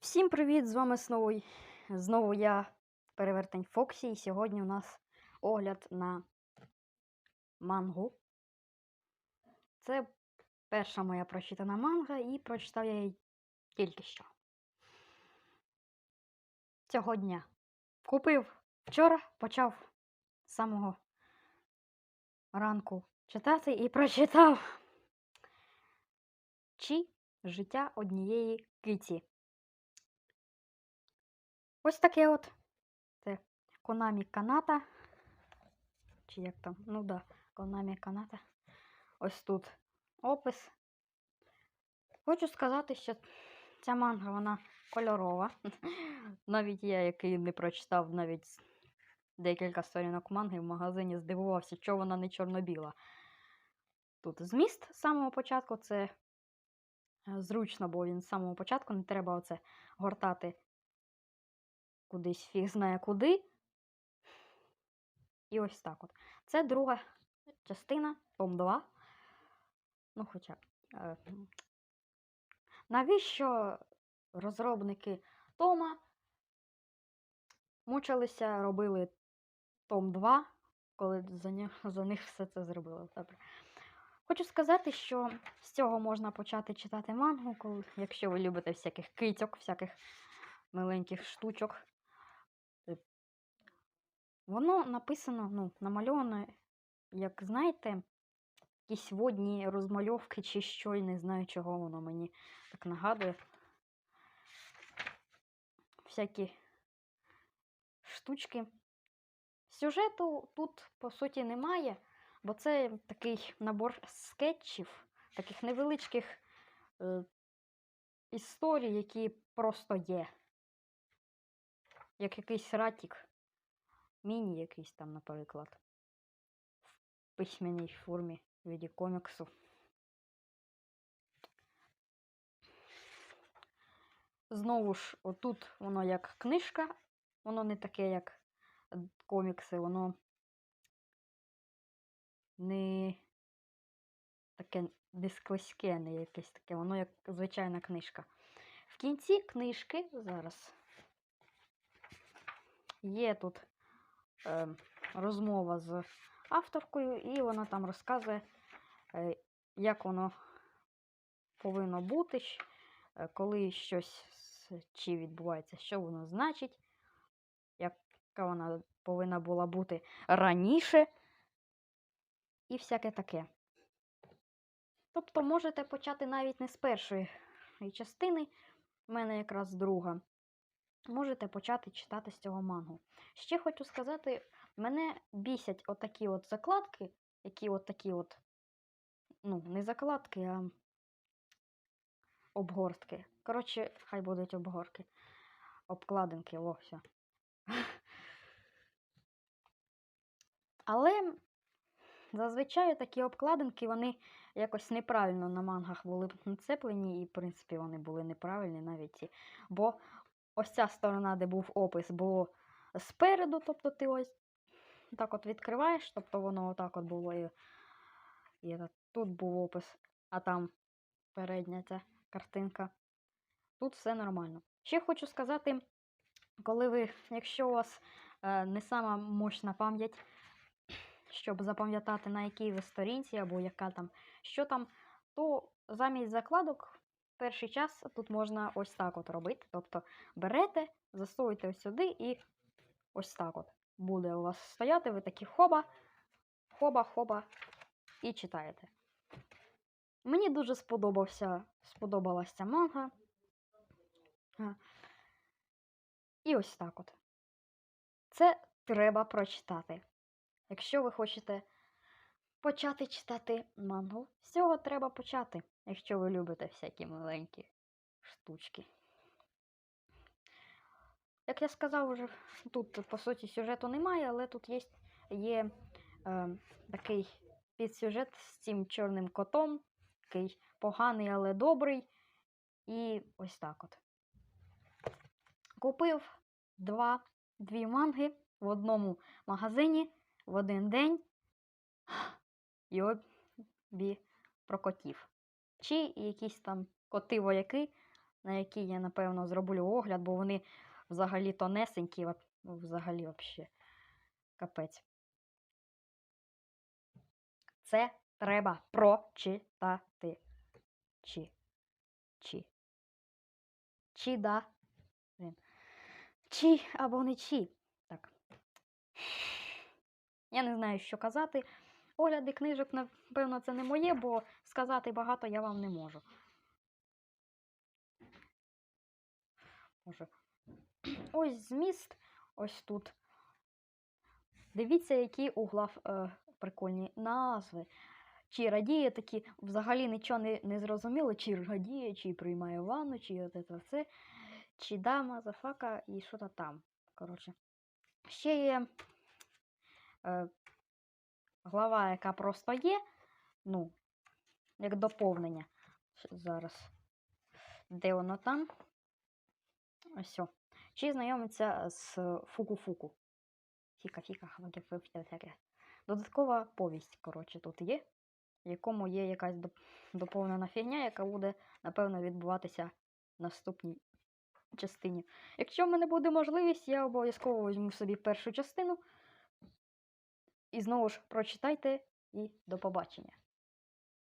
Всім привіт! З вами знову, знову я, перевертень Фоксі, і сьогодні у нас огляд на мангу. Це перша моя прочитана манга, і прочитав я її тільки що. Цього дня. Купив вчора, почав з самого ранку читати і прочитав Чи життя однієї киті. Ось таке от. Це Konami Каната. Чи як там? Ну да, Konami Каната. Ось тут опис. Хочу сказати, що ця манга, вона кольорова. Навіть я, який не прочитав навіть декілька сторінок манги в магазині, здивувався, що вона не чорно-біла. Тут зміст з самого початку це е, зручно, бо він з самого початку не треба оце гортати кудись фіг знає куди. І ось так от. Це друга частина, том 2. Ну, хоча. Е, навіщо розробники Тома мучилися, робили том 2, коли за, них, за них все це зробили. Добре. Хочу сказати, що з цього можна почати читати мангу, коли, якщо ви любите всяких кицьок, всяких миленьких штучок. Воно написано, ну, намальовано, як знаєте, якісь водні розмальовки чи що, і не знаю, чого воно мені так нагадує. Всякі штучки. Сюжету тут, по суті, немає, бо це такий набор скетчів, таких невеличких е, історій, які просто є. Як якийсь ратік. Міні якийсь там, наприклад. В письменній формі в віді коміксу. Знову ж, отут воно як книжка, воно не таке, як комікси, воно не таке не склизьке, не якесь таке, воно як звичайна книжка. В кінці книжки зараз є тут розмова з авторкою, і вона там розказує, е, як воно повинно бути, е, коли щось чи відбувається, що воно значить, яка вона повинна була бути раніше, і всяке таке. Тобто можете почати навіть не з першої частини, в мене якраз друга. Можете почати читати з цього мангу. Ще хочу сказати, мене бісять отакі от закладки, які от такі от, ну, не закладки, а обгортки. Коротше, хай будуть обгорки. Обкладинки, о. Але зазвичай такі обкладинки, вони якось неправильно на мангах були нацеплені, і, в принципі, вони були неправильні навіть. Бо ось ця сторона, де був опис, було спереду, тобто ти ось так от відкриваєш, тобто воно отак от було і, і тут був опис, а там передня ця картинка. Тут все нормально. Ще хочу сказати, коли ви, якщо у вас е, не сама мощна пам'ять, щоб запам'ятати, на якій ви сторінці або яка там, що там, то замість закладок перший час тут можна ось так от робити. Тобто берете, засовуєте ось сюди і ось так от буде у вас стояти, ви такі хоба, хоба, хоба і читаєте. Мені дуже сподобався, сподобалася ця манга. І ось так от. Це треба прочитати. Якщо ви хочете почати читати мангу, з цього треба почати, якщо ви любите всякі маленькі штучки. Як я сказав, вже тут по суті сюжету немає, але тут є, є е, такий підсюжет з цим чорним котом, такий поганий, але добрий. І ось так от. Купив два, дві манги в одному магазині в один день і обі про котів. Чи якісь там коти-вояки на які я, напевно, зроблю огляд, бо вони взагалі тонесенькі, ну, взагалі вообще капець. Це треба прочитати. Чи. Чи. Чи да. Чи або не чи. Так. Я не знаю, що казати. Огляди книжок, напевно, це не моє, бо сказати багато я вам не можу. Може. Ось зміст, ось тут. Дивіться, які у глав е, прикольні назви. Чи радіє такі, взагалі нічого не, не зрозуміло, чи радіє, чи приймає ванну, чи от це все, чи дама, зафака і що то там. Коротше. Ще є е, глава, яка просто є. Ну, як доповнення. Зараз. Де воно там? Ось. Чи знайомиться з Фуку-Фуку? Фіка-фіка, таке. Додаткова повість, коротше, тут є, в якому є якась доповнена фігня, яка буде, напевно, відбуватися в наступній частині. Якщо в мене буде можливість, я обов'язково візьму собі першу частину. І знову ж прочитайте і до побачення.